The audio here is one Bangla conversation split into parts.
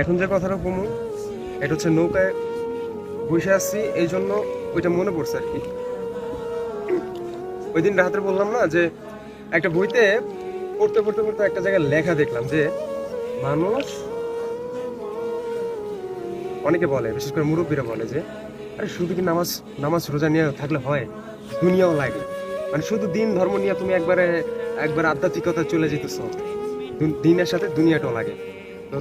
এখন যে কথাটা কমু, এটা হচ্ছে নৌকায় বসে আসছি এই জন্য ওইটা মনে পড়ছে আর কি। ওই দিন রাতে বললাম না যে, একটা বইতে পড়তে পড়তে পড়তে একটা জায়গায় লেখা দেখলাম যে, মানুষ অনেকে বলে, বিশেষ করে মুরব্বীরা বলে যে, আরে শুধু কি নামাজ নামাজ রোজা নিয়ে থাকলে হয়? দুনিয়াও লাগে মানে শুধু দিন ধর্ম নিয়ে তুমি একবারে, একবার আধ্যাত্মিকতা চলে যেতেছ। দিনের সাথে দুনিয়াটাও লাগে। তো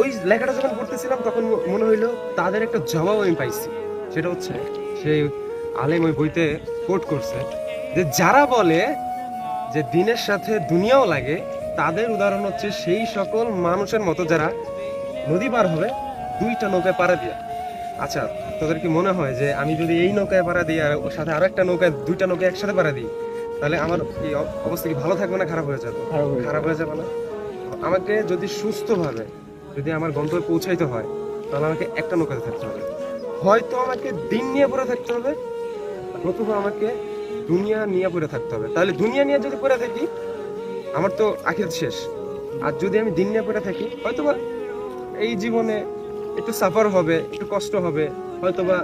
ওই লেখাটা যখন পড়তেছিলাম তখন মনে হইল তাদের একটা জবাব আমি পাইছি। সেটা হচ্ছে সেই আলেম ওই বইতে কোট করছে যে যারা বলে যে দিনের সাথে দুনিয়াও লাগে তাদের উদাহরণ হচ্ছে সেই সকল মানুষের মতো যারা নদী পার হবে দুইটা নৌকায় পাড়া দিয়ে। আচ্ছা তোদের কি মনে হয় যে আমি যদি এই নৌকায় পাড়া দিই আর ওর সাথে আরও একটা নৌকায় দুইটা নৌকায় একসাথে পাড়া দিই তাহলে আমার কি অবস্থা কি ভালো থাকবে না খারাপ হয়ে যাবে। খারাপ হয়ে যাবে না? আমাকে যদি সুস্থভাবে যদি আমার গন্তব্যে পৌঁছাইতে হয়, তাহলে আমাকে একটা নৌকাতে থাকতে হবে। হয়তো আমাকে দিন নিয়ে পড়ে থাকতে হবে, নতুবা আমাকে দুনিয়া নিয়ে পড়ে থাকতে হবে। তাহলে দুনিয়া নিয়ে যদি পড়ে থাকি, আমার তো আখির শেষ। আর যদি আমি দিন নিয়ে পড়ে থাকি, হয়তোবা এই জীবনে একটু সাফার হবে, একটু কষ্ট হবে, হয়তোবা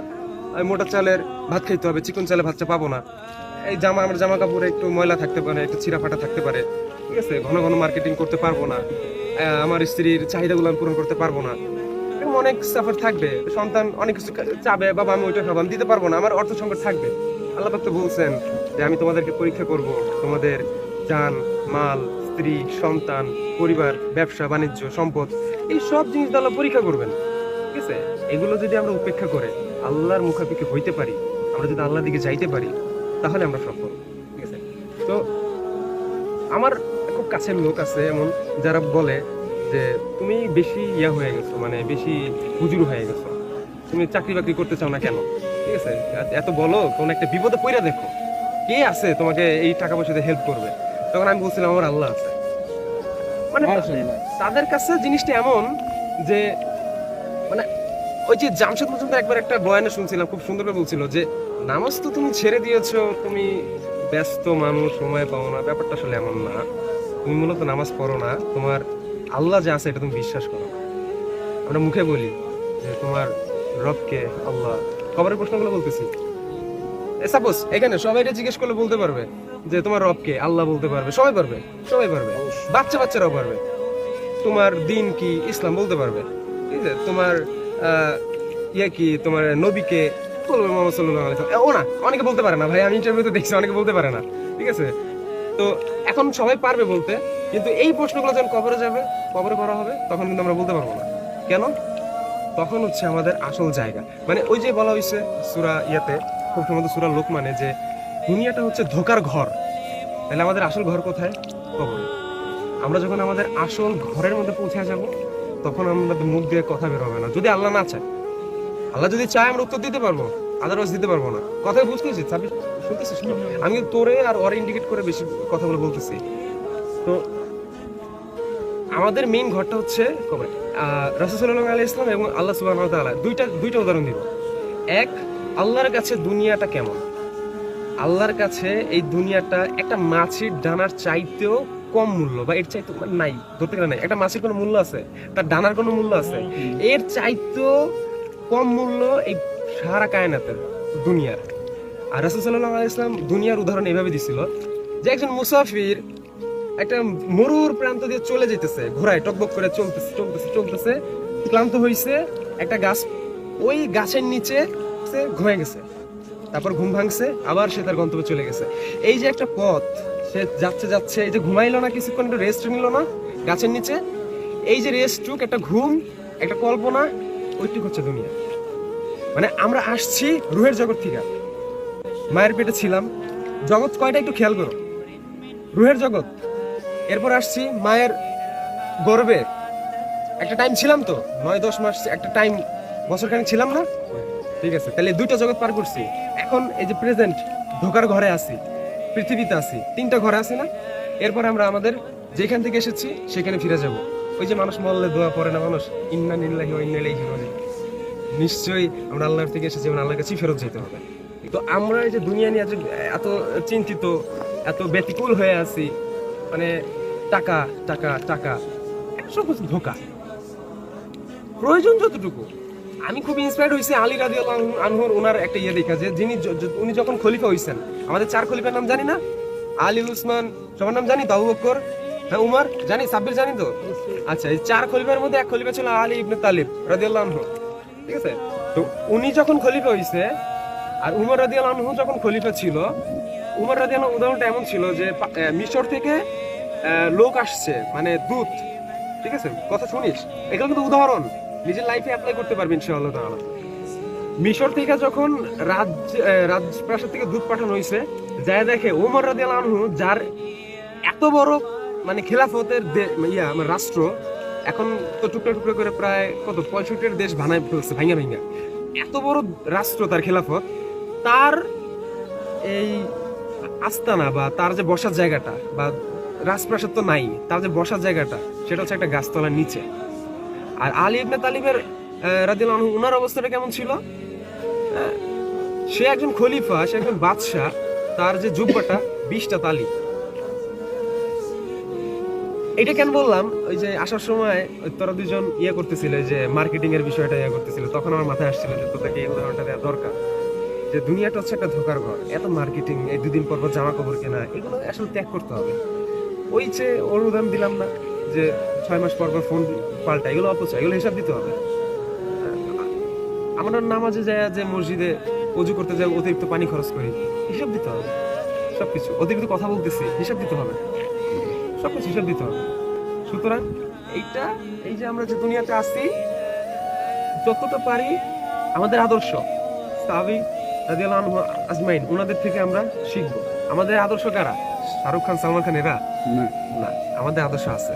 মোটা চালের ভাত খাইতে হবে, চিকন চালের ভাতটা পাবো না। এই জামা, আমার জামা কাপড়ে একটু ময়লা থাকতে পারে, একটু ছিঁড়া ফাটা থাকতে পারে। ঠিক আছে, ঘন ঘন মার্কেটিং করতে পারব না। আমার স্ত্রীর চাহিদাগুলো আমি পূরণ করতে পারব না। এরকম অনেক সাফার থাকবে। সন্তান অনেক কিছু চাবে, বাবা, আমি ওইটা খাব, আমি দিতে পারব না, আমার অর্থ সংকট থাকবে। আল্লাহ তো বলছেন যে আমি তোমাদেরকে পরীক্ষা করব। তোমাদের জান, মাল, স্ত্রী, সন্তান, পরিবার, ব্যবসা, বাণিজ্য, সম্পদ, এই সব জিনিস আল্লাহ পরীক্ষা করবেন। ঠিক আছে? এগুলো যদি আমরা উপেক্ষা করে আল্লাহর মুখাপিকে হইতে পারি, আমরা যদি আল্লাহর দিকে যাইতে পারি, তাহলে আমরা সফল। ঠিক আছে? তো আমার খুব কাছের লোক আছে এমন যারা বলে যে তুমি বেশি ইয়া হয়ে গেছো মানে বেশি হুজুর হয়ে গেছো। তুমি চাকরি বাকরি করতে চাও না কেন? ঠিক আছে? এত- বলো কোন একটা বিপদে পড়ে দেখো। কে আছে তোমাকে এই টাকা পয়সাতে হেল্প করবে? তখন আমি বলছিলাম আমার আল্লাহ আছে। মানে তাদের কাছে জিনিসটা এমন যে মানে ওই যে জামশেদ পর্যন্ত একবার একটা বয়ানে শুনছিলাম খুব সুন্দর করে বলছিল যে নামাজ তো তুমি ছেড়ে দিয়েছ তুমি ব্যস্ত মানুষ সময় পাও না ব্যাপারটা আসলে এমন না। তুমি মূলত নামাজ পড়ো না, তোমার আল্লাহ যে আছে এটা তুমি বিশ্বাস করো। আমরা মুখে বলি যে তোমার রবকে আল্লাহ। খবরের প্রশ্নগুলো বলতেছি। সাপোজ এখানে সবাই জিজ্ঞেস করলে বলতে পারবে যে তোমার রবকে আল্লাহ বলতে পারবে, সবাই পারবে সবাই পারবে। বাচ্চা বাচ্চারাও পারবে। তোমার দিন কি ইসলাম বলতে পারবে? ঠিক আছে তোমার ইয়ে কি তোমার নবীকে বলবে মোহাম্মদ আলাইহি ও না, অনেকে বলতে পারে না ভাই, আমি ইন্টারভিউতে দেখছি, অনেকে বলতে পারে না। ঠিক আছে? তো এখন সবাই পারবে বলতে, কিন্তু এই প্রশ্নগুলো যখন কবরে যাবে, কবরে করা হবে, তখন কিন্তু আমরা বলতে পারব না। কেন? তখন হচ্ছে আমাদের আসল জায়গা। মানে ওই যে বলা হয়েছে সুরা ইয়াতে, খুব সম্ভবত সুরা লোক মানে যে, দুনিয়াটা হচ্ছে ধোকার ঘর। তাহলে আমাদের আসল ঘর কোথায়? কবরে। আমরা যখন আমাদের আসল ঘরের মধ্যে পৌঁছে যাব, তখন আমাদের মুখ দিয়ে কথা বের হবে না। যদি আল্লাহ না চায়, আল্লাহ যদি চায়, আমরা উত্তর দিতে পারব আদারওয়াইজ দিতে পারব না। কথাই বুঝতেছিস সাবি শুনতেছিস? তো? আমি তোরে আর ওরে ইন্ডিকেট করে বেশি কথা বলে বলতেছি। তো আমাদের মেইন ঘরটা হচ্ছে কবরে রসুল্লাহ আলী ইসলাম এবং আল্লাহ সুবাহ তাআলা। দুইটা দুইটা উদাহরণ দিব। এক আল্লাহর কাছে দুনিয়াটা কেমন? আল্লাহর কাছে এই দুনিয়াটা একটা মাছের ডানার চাইতেও কম মূল্য বা এর চাইতে মানে নাই ধরতে গেলে নাই। একটা মাছের কোনো মূল্য আছে? তার ডানার কোনো মূল্য আছে? এর চাইতেও কম মূল্য এই সারা কায়নাতের দুনিয়ার। আর রাসুসাল্লাহ ইসলাম দুনিয়ার উদাহরণ এইভাবে দিছিল যে একজন মুসাফির একটা মরুর প্রান্ত দিয়ে চলে যেতেছে ঘোড়ায় টকবক করে চলতেছে চলতেছে চলতেছে, ক্লান্ত হইছে, একটা গাছ ওই গাছের নিচে সে ঘুমিয়ে গেছে। তারপর ঘুম ভাঙছে, আবার সে তার গন্তব্যে চলে গেছে। এই যে একটা পথ, সে যাচ্ছে যাচ্ছে, এই যে ঘুমাইলো না, কিছুক্ষণ একটু রেস্ট নিল না গাছের নিচে, এই যে রেস্ট রেস্টটুক একটা ঘুম, একটা কল্পনা, ওইটুক হচ্ছে দুনিয়া। মানে আমরা আসছি রুহের জগৎ থেকে। মায়ের পেটে ছিলাম। জগৎ কয়টা একটু খেয়াল করো। রুহের জগৎ। এরপর আসছি মায়ের গর্বে। একটা টাইম ছিলাম তো, নয়, দশ মাস একটা টাইম বছরখানেক ছিলাম না? ঠিক আছে, তাহলে দুইটা জগৎ পার করছি। এখন এই যে প্রেজেন্ট ঢোকার ঘরে আছি, পৃথিবীতে আছি, তিনটা ঘরে আছি না? এরপর আমরা আমাদের যেখান থেকে এসেছি, সেখানে ফিরে যাব। ওই যে মানুষ মল্লে দোয়া পড়ে না মানুষ? ইন্না নিল্লাহি ওয়া ইন্না ইলাইহি রাজিউন। নিশ্চয়ই আমরা আল্লাহর থেকে এসেছি এবং আল্লাহর কাছেই ফেরত যেতে হবে। তো আমরা এই যে দুনিয়া নিয়ে এত চিন্তিত, এত ব্যতিকুল হয়ে আছি মানে টাকা টাকা টাকা সব কিছু ধোকা। প্রয়োজন যতটুকু। আমি খুব ইন্সপায়ার্ড হয়েছি আলী রাজি আনহুর ওনার একটা ইয়ে দেখা যে যিনি উনি যখন খলিফা হয়েছেন আমাদের চার খলিফার নাম জানি না? আলী, উসমান, সবার নাম জানি তো? আবু বকর হ্যাঁ উমর? জানি, সাব্বির জানি তো? আচ্ছা এই চার খলিফার মধ্যে এক খলিফা ছিল আলী ইবনে তালিব রাদিয়াল্লাহু আনহু। ঠিক আছে? তো উনি যখন খলিফা হয়েছে আর উমর রাদিয়াল্লাহু আনহু যখন খলিফা ছিল, উমর রাদিয়াল্লাহু উদাহরণটা এমন ছিল যে মিশর থেকে লোক আসছে মানে দূত, ঠিক আছে? কথা শুনিস? এগুলো কিন্তু উদাহরণ। নিজের লাইফে অ্যাপ্লাই করতে পারবেন ইনশাআল্লাহ তাআলা। মিশর থেকে যখন রাজ রাজপ্রাসাদ থেকে দূত পাঠানো হয়েছে, যায় দেখে ওমর রাদিয়াল্লাহু আনহু, যার এত বড় মানে খেলাফতের ইয়া আমার রাষ্ট্র, এখন তো টুকরো টুকরো করে প্রায় কত, পঁয়ষট্টির দেশ বানায় ফেলছে ভাঙা ভাঙা এত বড় রাষ্ট্র তার খেলাফত তার এই আস্তানা বা তার যে বসার জায়গাটা বা রাজপ্রাসাদ তো নাই, তার যে বসার জায়গাটা, সেটা হচ্ছে একটা গাছতলার নিচে। আর আলী ইবনে তালিবের রাদিল উনার অবস্থাটা কেমন ছিল? সে একজন খলিফা, সে একজন বাদশাহ, তার যে জুব্বাটা, বিশটা তালি। এটা কেন বললাম? ওই যে আসার সময় তোরা দুজন ইয়ে করতেছিল, যে মার্কেটিং এর বিষয়টা ইয়ে করতেছিল, তখন আমার মাথায় আসছিল যে তোদেরকে এই উদাহরণটা দেওয়া দরকার। যে দুনিয়াটা হচ্ছে একটা ধোকার ঘর। এত মার্কেটিং এই দুদিন পর পর জামা কাপড় কেনা, এগুলো আসলে ত্যাগ করতে হবে। ওই যে উদাহরণ দিলাম না, যে ছয় মাস পর পর ফোন পাল্টা এগুলো অপচয়, এগুলো হিসাব দিতে হবে। আমরা নামাজে যায় যে মসজিদে অজু করতে যাই, অতিরিক্ত পানি খরচ করি, হিসাব দিতে হবে। সবকিছু, অতিরিক্ত কথা বলতেছি, হিসাব দিতে হবে। সবকিছু হিসাব দিতে হবে। সুতরাং এইটা, এই যে আমরা যে দুনিয়াতে আসি যতটা পারি আমাদের আদর্শ সাহাবি আনহু আজমাইন ওনাদের থেকে আমরা শিখব। আমাদের আদর্শ কারা? শাহরুখ খান সালমান খান এরা? না আমাদের আদর্শ আছে।